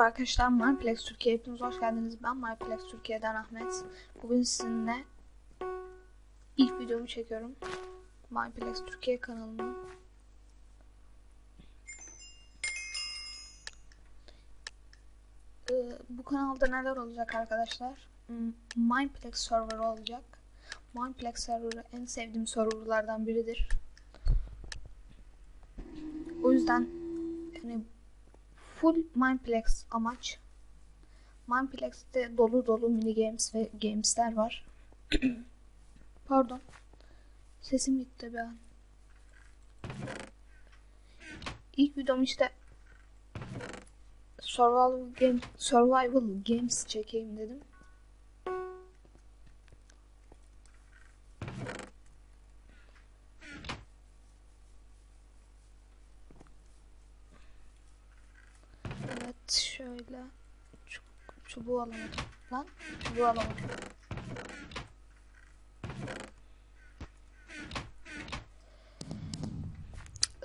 Arkadaşlar Mineplex Türkiye hepiniz hoş geldiniz. Ben Mineplex Türkiye'den Ahmet. Bugün sizinle ilk videomu çekiyorum. Mineplex Türkiye kanalımın. Ee, bu kanalda neler olacak arkadaşlar? Hmm, Mineplex server olacak. Mineplex serverı en sevdiğim serverlardan biridir. O yüzden full Mineplex amaç. Mineplex'te dolu dolu mini games ve gamesler var. Pardon. Sesim gitti bir an. İlk videom işte survival game survival games çekeyim dedim. Şöyle Çu çubuğu alamadım lan çubuğu alamadım.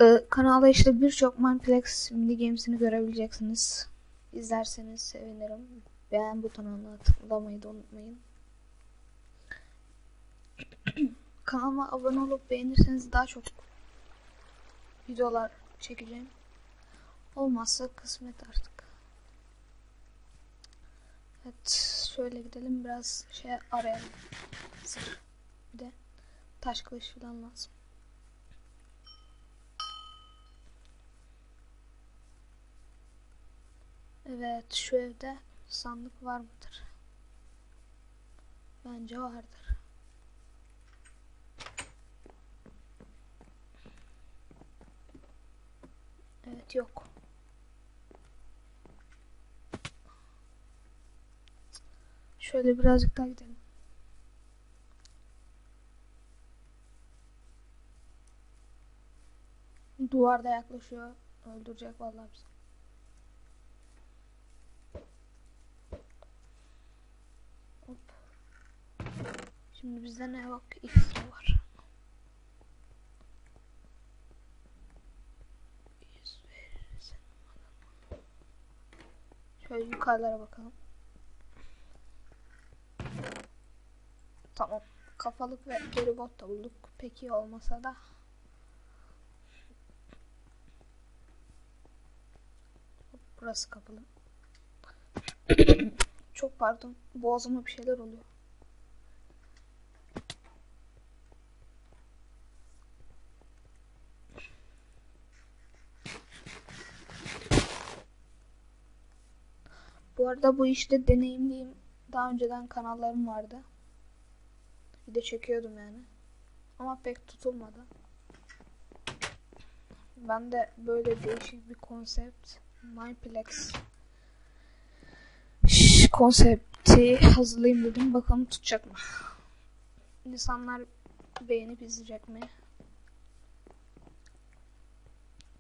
Ee, kanalda işte birçok Mineplex mini games'ini görebileceksiniz. İzlerseniz sevinirim. Beğen butonuna tıklamayı da unutmayın. Kanalıma abone olup beğenirseniz daha çok videolar çekeceğim. Olmazsa kısmet artık. Evet şöyle gidelim biraz şey arayalım. Bir de taş kılıç falan lazım. Evet şu evde sandık var mıdır? Bence vardır. Evet yok. Şöyle birazcık daha gidelim. Duvarda yaklaşıyor. Öldürecek vallahi bizi. Hop. Şimdi bizde ne yok? X var. Şöyle yukarılara bakalım. Tamam. Kafalık ve geri bot da bulduk. Pek iyi olmasa da. Burası kapalı. Çok pardon. Boğazıma bir şeyler oluyor. Bu arada bu işte deneyimliyim. Daha önceden kanallarım vardı. De çekiyordum yani. Ama pek tutulmadı. Ben de böyle değişik bir konsept Mineplex konsepti hazırlayayım dedim. Bakalım tutacak mı? İnsanlar beğenip izleyecek mi?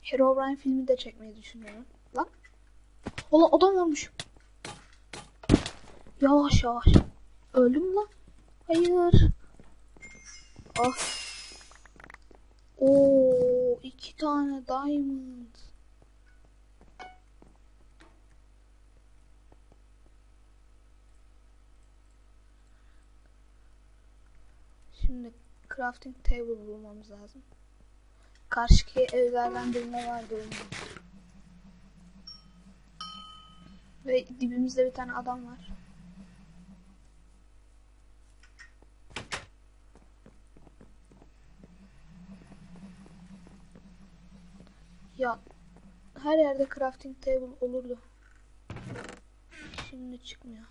Herobrine filmi de çekmeyi düşünüyorum. Lan. Ulan adam varmış. Yavaş yavaş. Öldüm lan. Hayır. Ah. Oo, iki tane diamond. Şimdi crafting table bulmamız lazım. Karşıki evlerden birinde vardı. Ve dibimizde bir tane adam var. Ya her yerde crafting table olurdu. Şimdi çıkmıyor.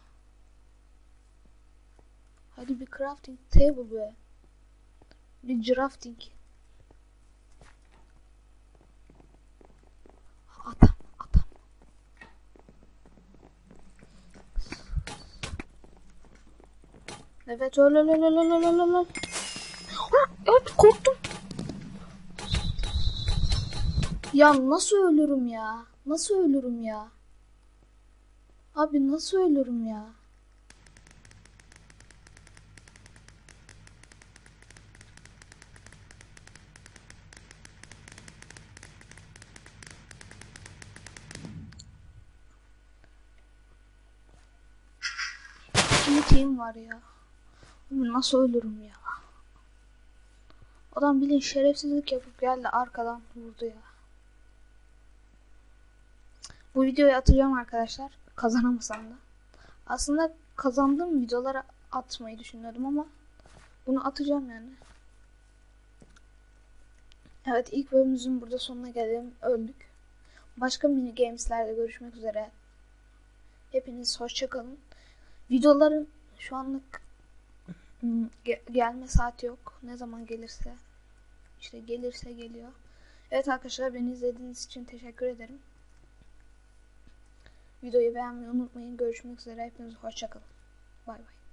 Hadi bir crafting table be. Bir crafting. Adam, adam. Evet öyle öyle öyle öyle öyle. Evet korktum. Ya nasıl ölürüm ya? Nasıl ölürüm ya? Abi nasıl ölürüm ya? Kim var ya? Abi nasıl ölürüm ya? Adam bilin şerefsizlik yapıp geldi arkadan vurdu ya. Bu videoyu atacağım arkadaşlar. Kazanamasam da. Aslında kazandığım videolara atmayı düşünüyordum ama bunu atacağım yani. Evet ilk bölümümüzün burada sonuna gelelim. Öldük. Başka mini gameslerde görüşmek üzere. Hepiniz hoşçakalın. Videoların şu anlık hmm, ge- gelme saati yok. Ne zaman gelirse. işte gelirse geliyor. Evet arkadaşlar beni izlediğiniz için teşekkür ederim. Videoyu beğenmeyi unutmayın. Görüşmek üzere. Hepiniz hoşçakalın. Bay bay.